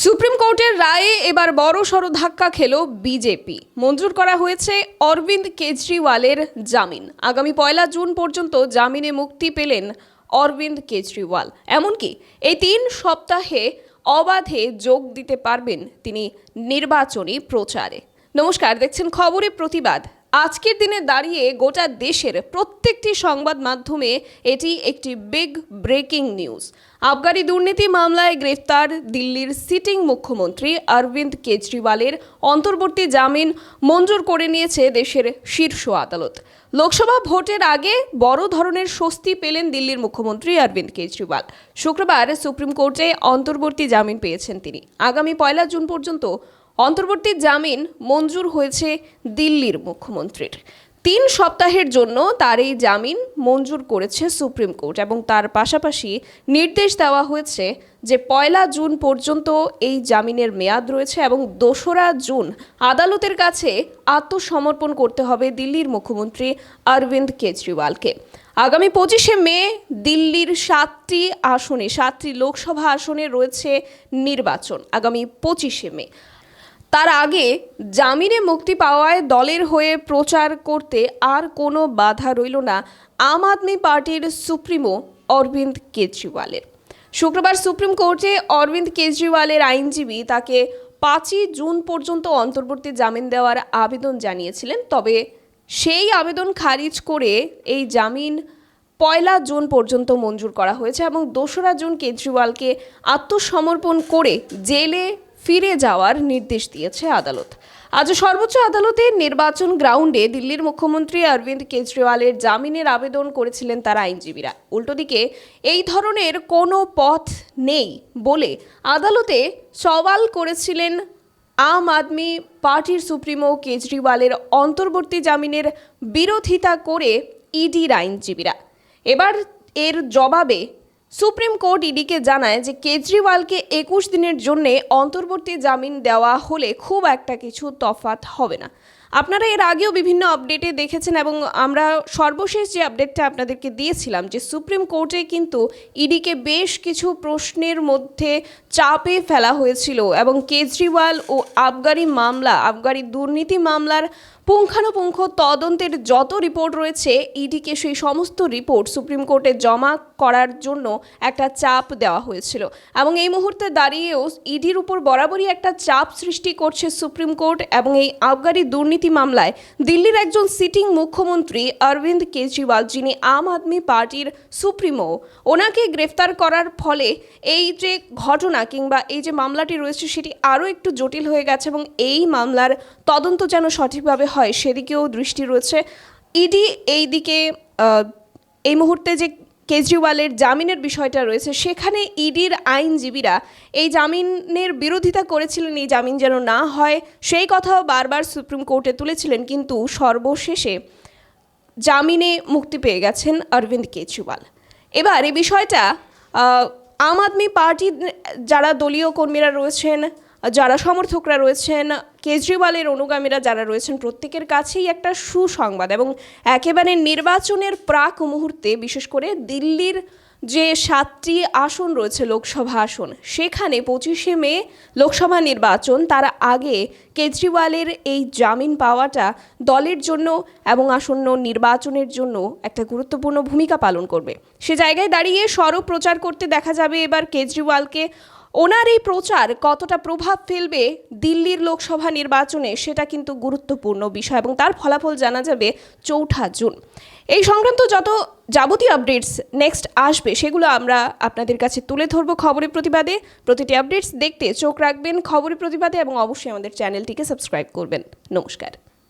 Supreme কোর্টের রায়ে এবার বড় সড় ধাক্কা খেল বিজেপি। মঞ্জুর করা হয়েছে অরবিন্দ কেজরিওয়ালের জামিন। আগামী পয়লা জুন পর্যন্ত জামিনে মুক্তি পেলেন অরবিন্দ কেজরিওয়াল। এমনকি এই তিন সপ্তাহে অবাধে যোগ দিতে পারবেন তিনি নির্বাচনী প্রচারে। নমস্কার, দেখছেন খবরে প্রতিবাদ। আজকের দিনে দাঁড়িয়ে গোটা দেশের প্রত্যেকটি সংবাদ মাধ্যমে এটি একটি বিগ ব্রেকিং নিউজ আবগারি দুর্নীতি মামলায় গ্রেফতার দিল্লির সিটিং মুখ্যমন্ত্রী অরবিন্দ কেজরিওয়ালের অন্তর্বর্তী জামিন মঞ্জুর করে নিয়েছে দেশের শীর্ষ আদালত। লোকসভা ভোটের আগে বড় ধরনের স্বস্তি পেলেন দিল্লির মুখ্যমন্ত্রী অরবিন্দ কেজরিওয়াল। শুক্রবার সুপ্রিম কোর্টে অন্তর্বর্তী জামিন পেয়েছেন তিনি। আগামী পয়লা জুন পর্যন্ত অন্তর্বর্তী জামিন মঞ্জুর হয়েছে দিল্লির মুখ্যমন্ত্রীর। তিন সপ্তাহের জন্য তার এই জামিন মঞ্জুর করেছে সুপ্রিম কোর্ট এবং তার পাশাপাশি নির্দেশ দেওয়া হয়েছে যে পয়লা জুন পর্যন্ত এই জামিনের মেয়াদ রয়েছে এবং দোসরা জুন আদালতের কাছে আত্মসমর্পণ করতে হবে দিল্লির মুখ্যমন্ত্রী অরবিন্দ কেজরিওয়ালকে। আগামী পঁচিশে মে দিল্লির সাতটি আসনে, সাতটি লোকসভা আসনে রয়েছে নির্বাচন আগামী পঁচিশে মে। তার আগে জামিনে মুক্তি পাওয়ায় দলের হয়ে প্রচার করতে আর কোনো বাধা রইল না আম আদমি পার্টির সুপ্রিমো অরবিন্দ কেজরিওয়ালের। শুক্রবার সুপ্রিম কোর্টে অরবিন্দ কেজরিওয়ালের আইনজীবী তাকে পাঁচই জুন পর্যন্ত অন্তর্বর্তী জামিন দেওয়ার আবেদন জানিয়েছিলেন, তবে সেই আবেদন খারিজ করে এই জামিন পয়লা জুন পর্যন্ত মঞ্জুর করা হয়েছে এবং দোসরা জুন কেজরিওয়ালকে আত্মসমর্পণ করে জেলে ফিরে যাওয়ার নির্দেশ দিয়েছে আদালত। আজ সর্বোচ্চ আদালতের নির্বাচন গ্রাউন্ডে দিল্লির মুখ্যমন্ত্রী অরবিন্দ কেজরিওয়ালের জামিনের আবেদন করেছিলেন তার আইনজীবীরা। উল্টোদিকে এই ধরনের কোনো পথ নেই বলে আদালতে সওয়াল করেছিলেন আম আদমি পার্টির সুপ্রিমো কেজরিওয়ালের অন্তর্বর্তী জামিনের বিরোধিতা করে ইডির আইনজীবীরা। এবার এর জবাবে সুপ্রিম কোর্ট ইডিকে জানায় যে কেজরিওয়ালকে একুশ দিনের জন্যে অন্তর্বর্তী জামিন দেওয়া হলে খুব একটা কিছু তফাত হবে না। আপনারা এর আগেও বিভিন্ন আপডেটে দেখেছেন এবং আমরা সর্বশেষ যে আপডেটটা আপনাদেরকে দিয়েছিলাম যে সুপ্রিম কোর্টে কিন্তু ইডিকে বেশ কিছু প্রশ্নের মধ্যে চাপে ফেলা হয়েছিল এবং কেজরিওয়াল ও আবগারি মামলা, আবগারি দুর্নীতি মামলার পুঙ্খানুপুঙ্খ তদন্তের যত রিপোর্ট রয়েছে ইডিকে সেই সমস্ত রিপোর্ট সুপ্রিম কোর্টে জমা করার জন্য একটা চাপ দেওয়া হয়েছিল। এবং এই মুহূর্তে দাঁড়িয়েও ইডির উপর বরাবরই একটা চাপ সৃষ্টি করছে সুপ্রিম কোর্ট এবং এই আবগারি দুর্নীতি মামলায় দিল্লির একজন সিটিং মুখ্যমন্ত্রী অরবিন্দ কেজরিওয়াল, যিনি আম আদমি পার্টির সুপ্রিমো, ওনাকে গ্রেফতার করার ফলে এই যে ঘটনা কিংবা এই যে মামলাটি রয়েছে, সেটি আরও একটু জটিল হয়ে গেছে এবং এই মামলার তদন্ত যেন সঠিকভাবে হয়, সেদিকেও দৃষ্টি রয়েছে। ইডি এই দিকে এই মুহূর্তে যে কেজরিওয়ালের জামিনের বিষয়টা রয়েছে। সেখানে ইডির আইনজীবীরা এই জামিনের বিরোধিতা করেছিলেন, এই জামিন যেন না হয়, সেই কথাও বারবার সুপ্রিম কোর্টে তুলেছিলেন, কিন্তু সর্বশেষে জামিনে মুক্তি পেয়ে গেছেন অরবিন্দ কেজরিওয়াল। এবার এই বিষয়টা আম আদমি পার্টির যারা দলীয় কর্মীরা রয়েছেন যারা সমর্থকরা রয়েছেন, কেজরিওয়ালের অনুগামীরা যারা রয়েছেন, প্রত্যেকের কাছেই একটা সুসংবাদ এবং একেবারে নির্বাচনের প্রাক মুহূর্তে, বিশেষ করে দিল্লির যে সাতটি আসন রয়েছে লোকসভা আসন, সেখানে পঁচিশে মে লোকসভা নির্বাচন, তার আগে কেজরিওয়ালের এই জামিন পাওয়াটা দলের জন্য এবং আসন্ন নির্বাচনের জন্য একটা গুরুত্বপূর্ণ ভূমিকা পালন করবে। সে জায়গায় দাঁড়িয়ে সরব প্রচার করতে দেখা যাবে এবার কেজরিওয়ালকে। ওনার এই প্রচার কতটা প্রভাব ফেলবে দিল্লির লোকসভা নির্বাচনে সেটা কিন্তু গুরুত্বপূর্ণ বিষয় এবং তার ফলাফল জানা যাবে চৌঠা জুন। এই সংক্রান্ত যত যাবতীয় আপডেটস নেক্সট আসবে সেগুলো আমরা আপনাদের কাছে তুলে ধরবো খবরের প্রতিবাদে। প্রতিটি আপডেটস দেখতে চোখ রাখবেন খবরের প্রতিবাদে এবং অবশ্যই আমাদের চ্যানেলটিকে সাবস্ক্রাইব করবেন। নমস্কার।